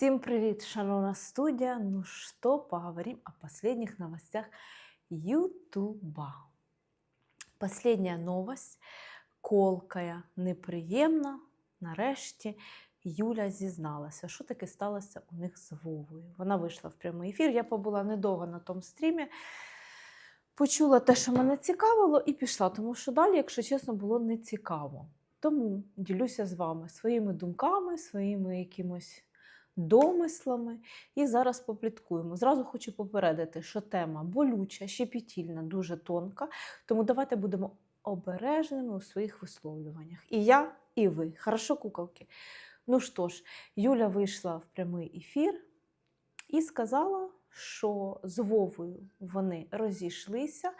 Всем привет, шановна студия. Ну что, поговорим о последних новостях Ютуба. Последняя новость, колкая, неприємна. Нарешті Юля зізналася, що таке сталося у них з Вовою. Вона вийшла в прямий ефір. Я побула недовго на тому стрімі, почула те, що мене цікавило, і пішла, тому що далі, якщо чесно, було не цікаво. Тому ділюся з вами своїми думками, своїми якимось домислами. І зараз попліткуємо. Зразу хочу попередити, що тема болюча, щепетільна, дуже тонка. Тому давайте будемо обережними у своїх висловлюваннях. І я, і ви. Хорошо, куколки? Ну що ж, Юля вийшла в прямий ефір і сказала, що з Вовою вони розійшлися.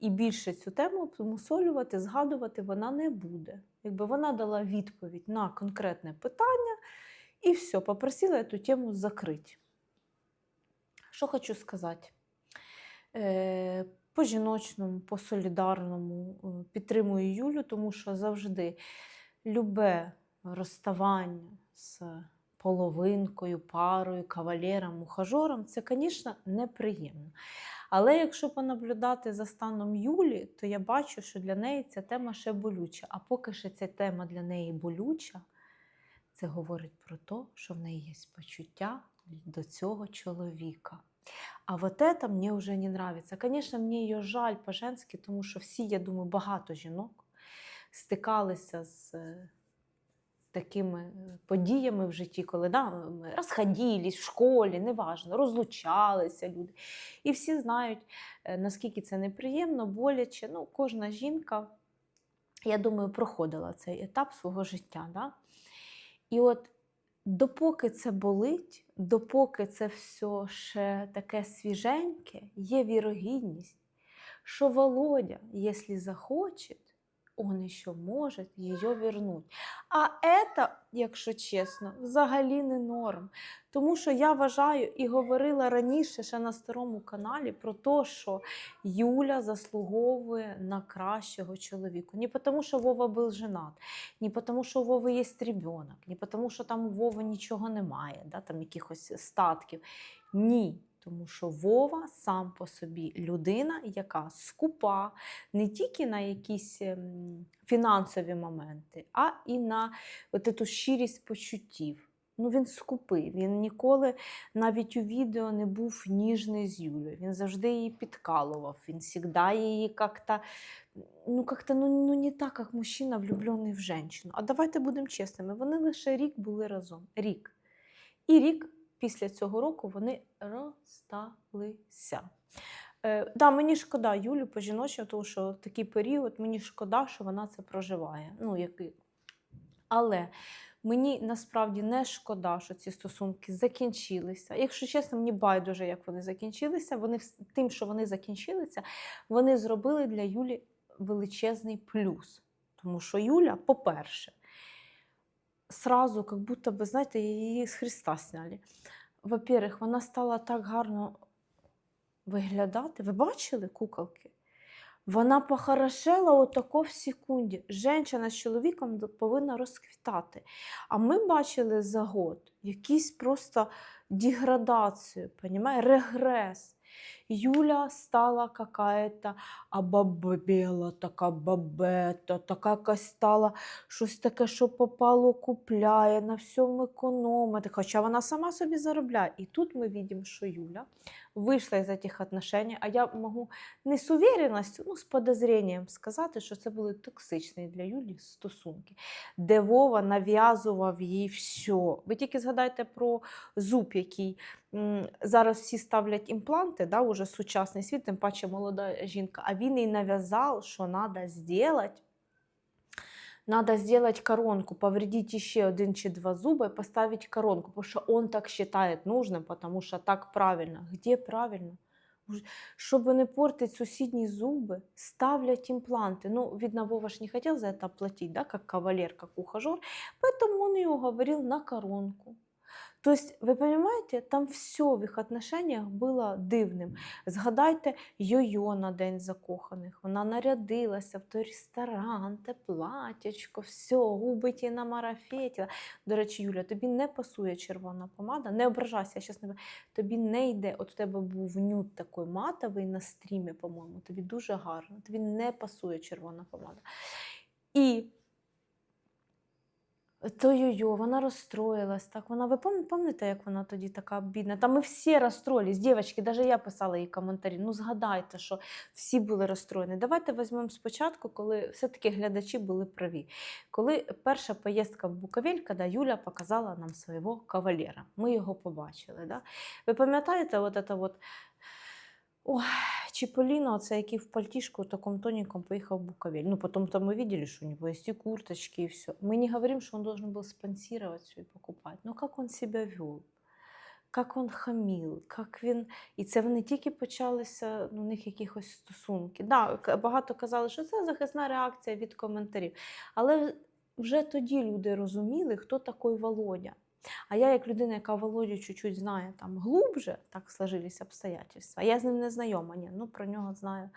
І більше цю тему мусолювати, згадувати вона не буде. Якби вона дала відповідь на конкретне питання, і все, попросила цю тему закрити. Що хочу сказати? Е, по жіночному, по солідарному е, підтримую Юлю, тому що завжди любе розставання з половинкою, парою, кавалером, ухажором це, звісно, неприємно. Але якщо понаблюдати за станом Юлі, то я бачу, що для неї ця тема ще болюча. А поки що ця тема для неї болюча, це говорить про те, що в неї є почуття до цього чоловіка. А вот это мне уже не нравится. Конечно, мне ее жаль по-женськи, тому що всі, я думаю, багато жінок стикалися з е, такими е, подіями в житті, коли да, розходились в школі, неважно, розлучалися люди. І всі знають, е, наскільки це неприємно, боляче. Ну, кожна жінка, я думаю, проходила цей етап свого життя. Да? І от допоки це болить, допоки це все ще таке свіженьке, є вірогідність, що Володя, якщо захоче, он ще може її вернуть. А це, якщо чесно, взагалі не норм. Тому що я вважаю і говорила раніше ще на старому каналі про те, що Юля заслуговує на кращого чоловіка. Не тому, що Вова був женат, не тому, що у Вови є ребенок, не тому, що там у Вови нічого немає, да, там якихось статків. Ні. Тому що Вова сам по собі людина, яка скупа не тільки на якісь ем, фінансові моменти, а і на от цю щирість почуттів. Ну, він скупий, він ніколи навіть у відео не був ніжний з Юлею. Він завжди її підкалував, він завжди її як-то, ну, як-то, ну, ну, не так, як мужчина, влюблений в жінку. А давайте будемо чесними, вони лише рік були разом. Рік. І рік після цього року вони розсталися. Е, да, мені шкода Юлю по жіночому, тому що такий період мені шкода, що вона це проживає. Ну, який... Але мені насправді не шкода, що ці стосунки закінчилися. Якщо чесно, мені байдуже, як вони закінчилися. Вони тим, що вони закінчилися, вони зробили для Юлі величезний плюс. Тому що Юля, по-перше, сразу, как будто бы, знаєте, її з Христа сняли. Во-первых, вона стала так гарно виглядати. Ви бачили куколки? Вона похорошела отако в секунді. Женщина з чоловіком повинна розквітати. А ми бачили за год якісь просто деградацію, понімає? регрес. Юля стала какая-то обабела, така бабета, така якась стала щось таке, що попало, купляє, на всьому економити. Хоча вона сама собі заробляє. І тут ми бачимо, що Юля вийшла із цих отношень, а я можу не з увереністю, ну з подозрінням сказати, що це були токсичні для Юлі стосунки, де Вова нав'язував їй все. Ви тільки згадайте про зуб, який зараз всі ставлять імпланти, да, уже сучасний світ, тим паче молода жінка, а він їй нав'язав, що треба зробити. Надо сделать коронку, повредить еще один чи два зуба и поставить коронку, потому что он так считает нужным, потому что так правильно. Где правильно? Уж- Чтобы не портить сусідні зуби, ставлять импланты. Ну, видно, Вова ж не хотел за это платить, да, как кавалер, как ухажер, поэтому он ее уговорил на коронку. Тобто, ви розумієте, там все в їх отношеннях було дивним. Згадайте йо-йо на День закоханих. Вона нарядилася в той ресторан, те платячко, все, губи ті намарафетіла. До речі, Юля, тобі не пасує червона помада. Не ображайся, я щас не тобі не йде. От у тебе був нюд такий матовий на стрімі, по-моєму. Тобі дуже гарно. Тобі не пасує червона помада. І то йо-йо, вона розстроїлась. Так, вона, ви пам'ятаєте, як вона тоді така бідна? Та ми всі розстроїлись, дівчатки, навіть я писала їй коментарі. Ну, згадайте, що всі були розстроєні. Давайте візьмемо спочатку, коли все-таки глядачі були праві. Коли перша поїздка в Буковель, коли Юля показала нам свого кавалера. Ми його побачили. Да? Ви пам'ятаєте, от це от... Ой, Чіполіно, це який в пальтишку таком тоненьком поехал в Буковель. Ну, потом там мы видели, что у него есть и курточки, и все. Мы не говорим, что он должен был спонсировать все и покупать. Но как он себя вел, как он хамил, как він. І це вони тільки почалися ну, у них якихось стосунки. Да, к- багато казали, що це захисна реакція від коментарів. Але вже тоді люди розуміли, хто такий Володя. А я, як людина, яка Володю чуть-чуть знає там глубже, так сложились обстоятельства. Я з ним не знайома, ні, ну про нього знаю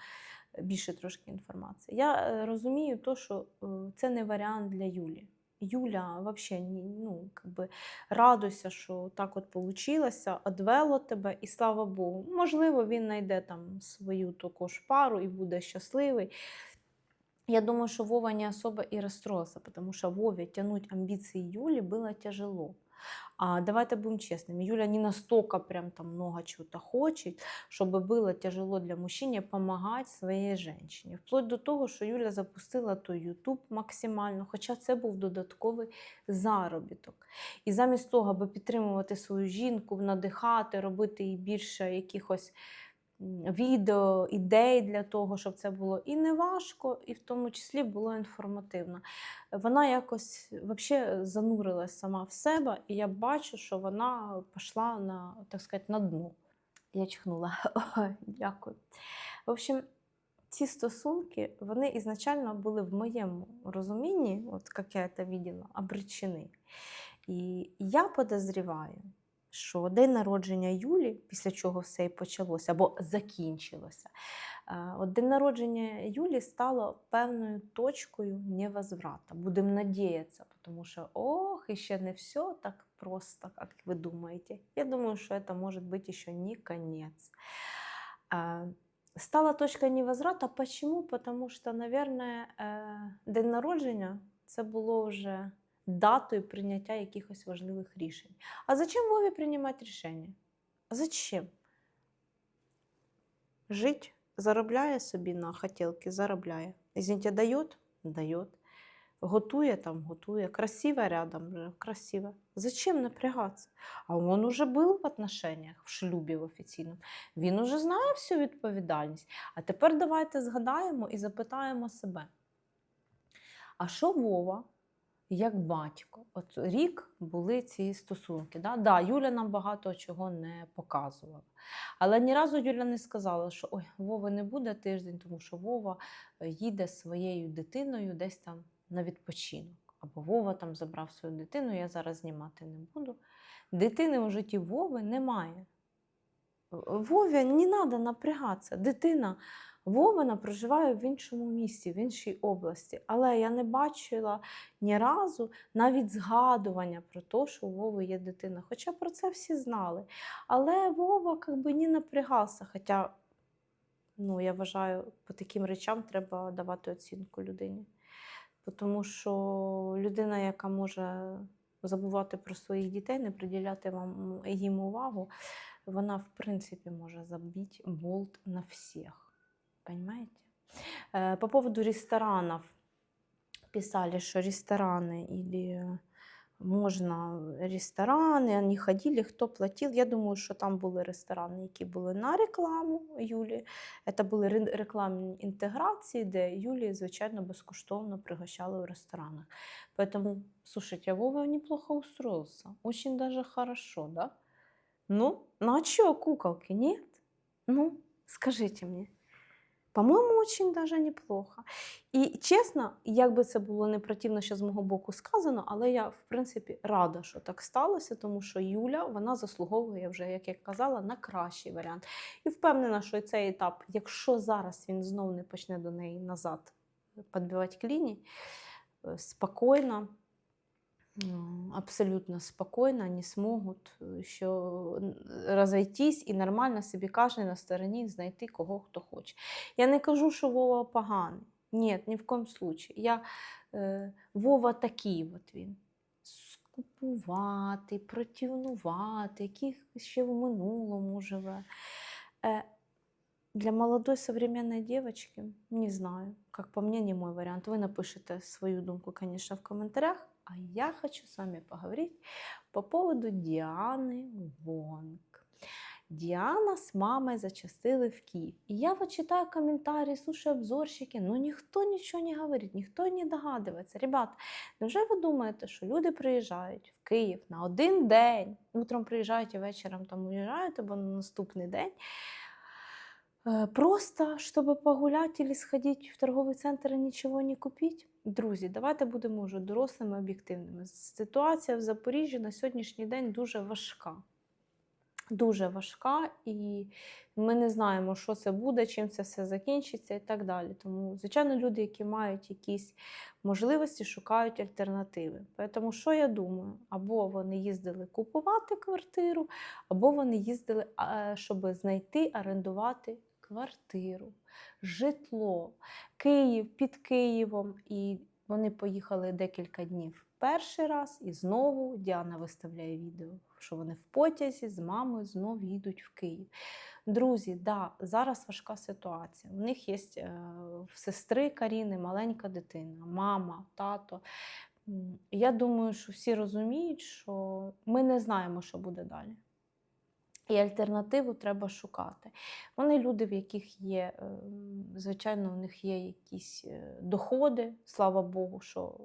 більше трошки інформації. Я е, розумію, то, що е, це не варіант для Юлі. Юля, взагалі, ну, как радуйся, що так от получилося, одвело тебе, і слава Богу. Можливо, він знайде там свою також пару і буде щасливий. Я думаю, что Вова не особо и расстроился, потому что Вове тянуть амбиции Юли было тяжело. А давайте будем честными, Юля не настолько прям там много чего-то хочет, чтобы было тяжело для мужчине помогать своей женщині. Вплоть до того, що Юля запустила той Ютуб максимально, хоча це був додатковий заробіток. І замість того, аби підтримувати свою жінку, надихати, робити їй більше якихось м, відео, ідей для того, щоб це було і не важко, і в тому числі було інформативно. Вона якось взагалі занурилась сама в себе, і я бачу, що вона пішла на, так сказати, на дно. Я чихнула. Дякую. В общем, ці стосунки, вони ізначально були в моєму розумінні, от як я це бачила, обречені. І я подозріваю, що день народження Юлі, після чого все і почалося або закінчилося, е, от день народження Юлі стало певною точкою невозврата. Будемо надіятися, тому що ох, і ще не все так просто, як ви думаєте. Я думаю, що це може бути ще не кінець. Е, Стала точка невозврата. Почему? Потому что, наверное, день народження це було вже датою прийняття якихось важливих рішень. А зачем Вові приймати рішення? А зачем? Жить заробляє собі на хотілки, заробляє. Извините, дает? Дает. Готує там, готує. Красиво рядом, же, красиво. Зачем напрягатися? А він уже був в отношениях, в шлюбі в офіційному. Він уже знає всю відповідальність. А тепер давайте згадаємо і запитаємо себе. А що Вова, як батько? От рік були ці стосунки. Да? Да, Юля нам багато чого не показувала. Але ні разу Юля не сказала, що ой, Вови не буде тиждень, тому що Вова е, їде своєю дитиною десь там на відпочинок. Або Вова там забрав свою дитину, я зараз знімати не буду. Дитини у житті Вови немає. Вові не треба напрягатися. Дитина Вовина проживає в іншому місті, в іншій області. Але я не бачила ні разу навіть згадування про те, що у Вови є дитина. Хоча про це всі знали. Але Вова как би, не напрягався. Хоча, ну, я вважаю, по таким речам треба давати оцінку людині. Тому що людина, яка може забувати про своїх дітей, не приділяти вам їм увагу, вона, в принципі, може забити болт на всіх. Понимаете? Э, По поводу ресторанов. Писали, что рестораны или можна ресторани, вони ходили, хто платив. Я думаю, що там були ресторани, які були на рекламу Юлі. Це були ре- рекламні інтеграції, де Юлі, звичайно, безкоштовно пригощали в ресторанах. Поэтому, слушайте, Вова неплохо устроился. Очень даже хорошо, да? Ну, ну а чё, куколки, нет? Ну, скажите мне. По-моєму, очень даже неплохо. І чесно, як би це було не противно, що з мого боку сказано, але я, в принципі, рада, що так сталося, тому що Юля вона заслуговує вже, як я казала, на кращий варіант. І впевнена, що цей етап, якщо зараз він знов не почне до неї назад підбивати кліні, е, спокійно, абсолютно спокійно вони зможуть е, що розійтись і нормально собі кожен на стороні знайти кого хто хоче. Я не кажу, що Вова поганий. Ні, ні в коєму случаї. Я, е, Вова такий от він. Скупуватий, противнуватий, який ще в минулому живе. Для молодой современной девочки, не знаю, как по мне, не мой вариант. Вы напишите свою думку, конечно, в комментариях. А я хочу с вами поговорить по поводу Дианы Вонг. Диана с мамой зачастили в Киев. И я вот читаю комментарии, слушаю обзорщики, но никто ничего не говорит, никто не догадывается. Ребята, невже ви думаєте, що люди приїжджають в Київ на один день, утром приїжджають і вечором там уїжджають, або на наступний день, Э, Просто, чтобы погулять или сходить в торговий центр і нічого не купити? Друзі, давайте будемо вже дорослими об'єктивними. Ситуація в Запоріжжі на сьогоднішній день дуже важка. Дуже важка, і ми не знаємо, що це буде, чим це все закінчиться і так далі. Тому, звичайно, люди, які мають якісь можливості, шукають альтернативи. Тому що я думаю? Або вони їздили купувати квартиру, або вони їздили, щоб знайти, орендувати квартиру, житло, Київ під Києвом. І вони поїхали декілька днів перший раз, і знову Діана виставляє відео, що вони в потязі з мамою знов їдуть в Київ. Друзі, да, зараз важка ситуація. У них є е, в сестри Каріни маленька дитина, мама, тато. Я думаю, що всі розуміють, що ми не знаємо, що буде далі. І альтернативу треба шукати. Вони люди, в яких є, е, звичайно, у них є якісь е, доходи, слава Богу, що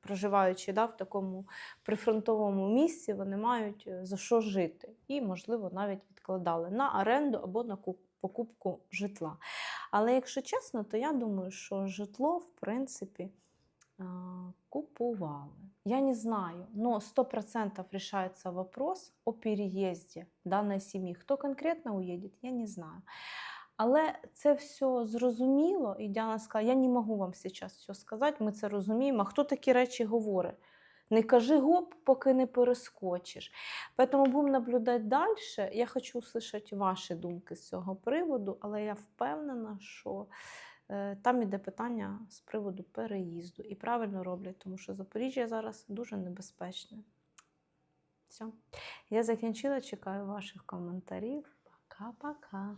проживаючи да, в такому прифронтовому місці, вони мають е, за що жити. І, можливо, навіть відкладали на оренду або на куп- покупку житла. Але якщо чесно, то я думаю, що житло, в принципі, купували. Я не знаю, но 100% решается вопрос о переезде данной семьи. Хто конкретно уедет, я не знаю. Але це все зрозуміло, і Діана сказала, я не можу вам зараз все сказати, ми це розуміємо. А хто такі речі говорить? Не кажи гоп, поки не перескочиш. Тому будемо наблюдати далі. Я хочу услышати ваші думки з цього приводу, але я впевнена, що там іде питання з приводу переїзду. І правильно роблять, тому що Запоріжжя зараз дуже небезпечне. Все. Я закінчила, чекаю ваших коментарів. Пока-пока.